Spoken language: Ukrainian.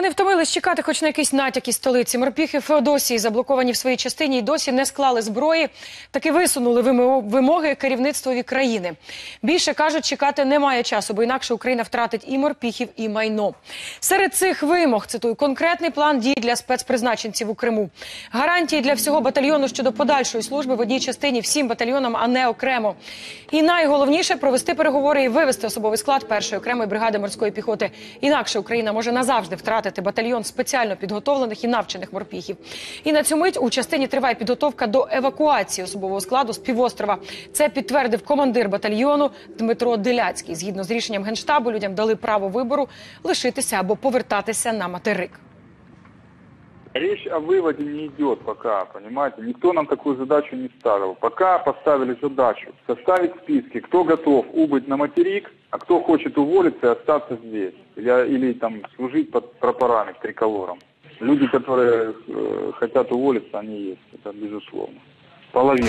Вони втомились чекати хоч на якісь натяки столиці. Морпіхи Феодосії, заблоковані в своїй частині, і досі не склали зброї. Таки висунули вимо- вимоги керівництвові країни. Більше кажуть, чекати немає часу, бо інакше Україна втратить і морпіхів, і майно. Серед цих вимог цитую конкретний план дій для спецпризначенців у Криму. Гарантії для всього батальйону щодо подальшої служби в одній частині всім батальйонам, а не окремо. І найголовніше провести переговори і вивести особовий склад першої окремої бригади морської піхоти. Інакше Україна може назавжди втратити батальйон спеціально підготовлених і навчених морпіхів. І на цю мить у частині триває підготовка до евакуації особового складу з півострова. Це підтвердив командир батальйону Дмитро Деляцький. Згідно з рішенням генштабу, людям дали право вибору лишитися або повертатися на материк. Речь о выводе не идет пока, понимаете? Никто нам такую задачу не ставил. Пока поставили задачу составить списки, кто готов убыть на материк, а кто хочет уволиться и остаться здесь. Или, или там служить под прапорами, триколором. Люди, которые э, хотят уволиться, они есть, это безусловно. Половина.